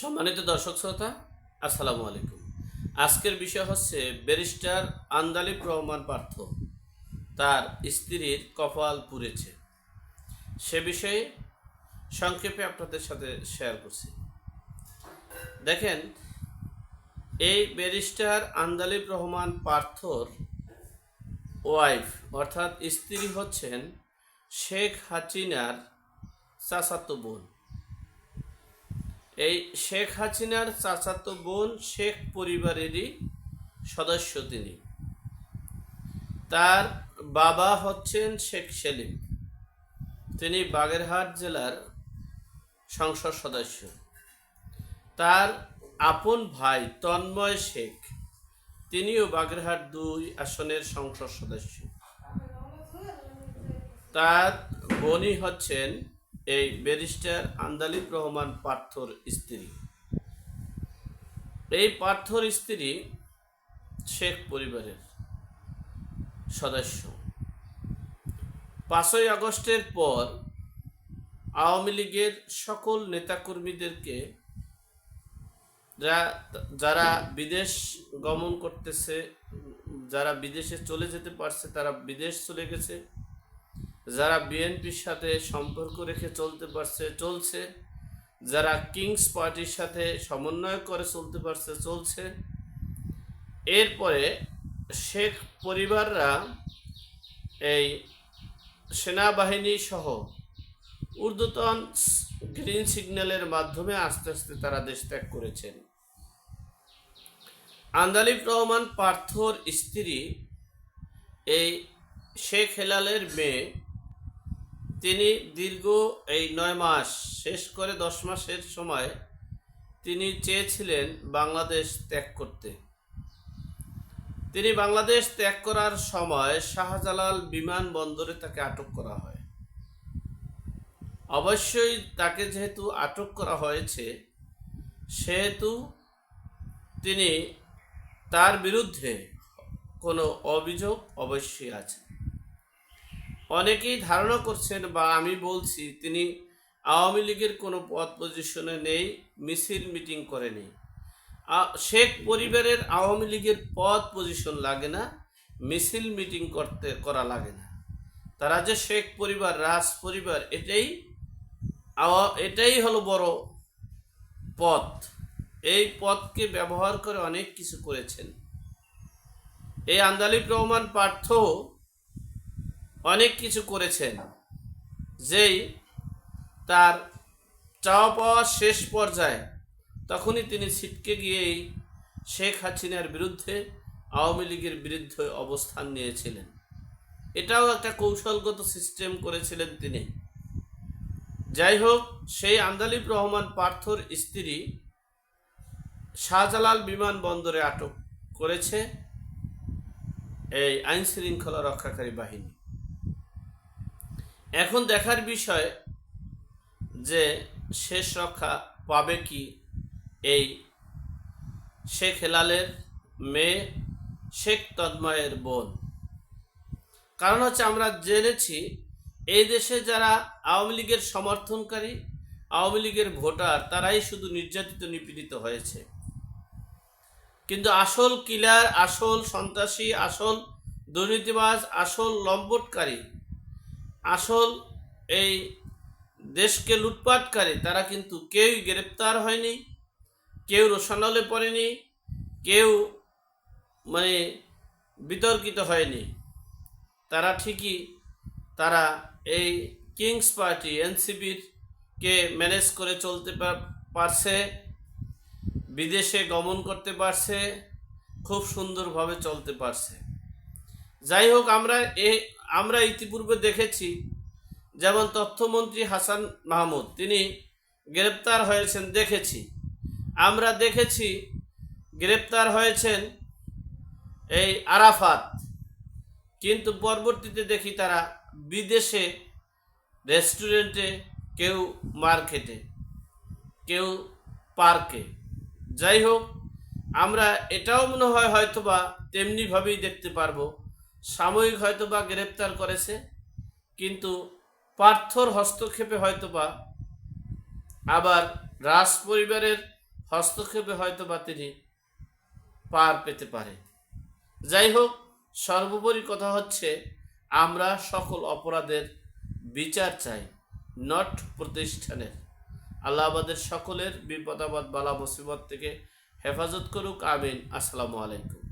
সম্মানিত দর্শক শ্রোতা, আসসালামু আলাইকুম। আজকের বিষয় হচ্ছে ব্যারিস্টার আন্দালিব রহমান পার্থ, তার স্ত্রীর কপাল পুড়েছে। সে বিষয়ে সংক্ষেপে আপনাদের সাথে শেয়ার করছি। দেখেন, এই ব্যারিস্টার আন্দালিব রহমান পার্থর ওয়াইফ অর্থাৎ স্ত্রী হচ্ছেন শেখ হাসিনার চাচাতো বোন। এই শেখ হাসিনার চাচাতো বোন শেখ পরিবারেরই সদস্য তিনি। তার বাবা হচ্ছেন শেখ সেলিম। তিনি বাগেরহাট জেলার সংসদ সদস্য। তার আপন ভাই তন্ময় শেখ, তিনিও বাগেরহাট দুই আসনের সংসদ সদস্য। তার বোনই হচ্ছেন এই ব্যারিস্টার আন্দালিব রহমান পার্থর স্ত্রী। এই পার্থর স্ত্রী শেখ পরিবারের সদস্য। পাঁচই আগস্টের পর আওয়ামী লীগের সকল নেতাকর্মীদেরকে যারা বিদেশ গমন করতেছে, যারা বিদেশে চলে যেতে পারছে, তারা বিদেশ চলে গেছে। যারা বিএনপির সাথে সম্পর্ক রেখে চলতে পারছে, চলছে। যারা কিংস পার্টির সাথে সমন্বয় করে চলতে পারছে, চলছে। এরপরে শেখ পরিবাররা এই সেনাবাহিনী সহ ঊর্ধ্বতন গ্রিন সিগন্যালের মাধ্যমে আস্তে আস্তে তারা দেশ ত্যাগ করেছেন। আন্দালিব রহমান পার্থর স্ত্রী এই শেখ হেলালের মেয়ে তিনি দীর্ঘ এই নয় মাস, শেষ করে দশ মাসের সময় তিনি চেয়েছিলেন বাংলাদেশ ত্যাগ করতে। তিনি বাংলাদেশ ত্যাগ করার সময় শাহজালাল বিমানবন্দরে তাকে আটক করা হয়। অবশ্যই তাকে যেহেতু আটক করা হয়েছে, সেহেতু তিনি তার বিরুদ্ধে কোনো অভিযোগ অবশ্যই আছে। অনেকেই ধারণা করছেন বা আমি বলছি, তিনি আওয়ামী লীগের কোনো পদ পজিশনে নেই, মিছিল মিটিং করেনি। শেখ পরিবারের আওয়ামী লীগের পদ পজিশন লাগে না, মিছিল মিটিং করতে, করা লাগে না। তারা যে শেখ পরিবার, রাজ পরিবার, এটাই এটাই হলো বড় পথ। এই পথকে ব্যবহার করে অনেক কিছু করেছেন। এই আন্দালিব রহমান পার্থ অনেক কিছু করেছেন, যেই তার চাওয়া পাওয়া শেষ পর্যায়ে তখনই তিনি ছিটকে গিয়েই শেখ হাসিনার বিরুদ্ধে আওয়ামী লীগের বিরুদ্ধে অবস্থান নিয়েছিলেন। এটাও একটা কৌশলগত সিস্টেম করেছিলেন তিনি। যাই হোক, সেই আন্দালিব রহমান পার্থর স্ত্রী শাহজালাল বিমানবন্দরে আটক করেছে এই আইন শৃঙ্খলা রক্ষাকারী বাহিনী। এখন দেখার বিষয় যে শেষ রক্ষা পাবে কি এই শেখ হেলালের মেয়ে শেখ তন্ময়ের বোন। কারণ হচ্ছে আমরা জেনেছি, এই দেশে যারা আওয়ামী লীগের সমর্থনকারী, আওয়ামী লীগের ভোটার, তারাই শুধু নির্যাতিত, নিপীড়িত হয়েছে। কিন্তু আসল কিলার, আসল সন্ত্রাসী, আসল দুর্নীতিবাজ, আসল লম্বটকারী আসল এই দেশকে লুটপাটকারী, তারা কিন্তু কেউই গ্রেপ্তার হয়নি, কেউ রোশানলে পড়েনি, কেউ মানে বিতর্কিত হয়নি। তারা ঠিকই, তারা এই কিংস পার্টি এনসিবির কে ম্যানেজ করে চলতে পারছে, বিদেশে গমন করতে পারছে, খুব সুন্দরভাবে চলতে পারছে। যাই হোক আমরা এ, আমরা ইতিপূর্বে দেখেছি যেমন তথ্যমন্ত্রী হাসান মাহমুদ, তিনি গ্রেপ্তার হয়েছেন, দেখেছি। আমরা দেখেছি গ্রেপ্তার হয়েছেন এই আরাফাত, কিন্তু পরবর্তীতে দেখি তারা বিদেশে রেস্টুরেন্টে কেউ মার্কেটে, কেউ পার্কে। যাই হোক আমরা এটাও মনে হয় হয়তোবা তেমনিভাবেই দেখতে পারব। সাময়িক হয়তোবা গ্রেপ্তার করেছে, কিন্তু পার্থর হস্তক্ষেপে হয়তোবা আবার রাজ পরিবারের হস্তক্ষেপে হয়তো বা তিনি পার পেতে পারে। যাই হোক সর্বোপরি কথা হচ্ছে, আমরা সকল অপরাধের বিচার চাই, নট প্রতিষ্ঠানের। আল্লাহ আমাদের সকলের বিপদাবাদ বালা মুসিবত থেকে হেফাজত করুক, আমিন। আসসালামু আলাইকুম।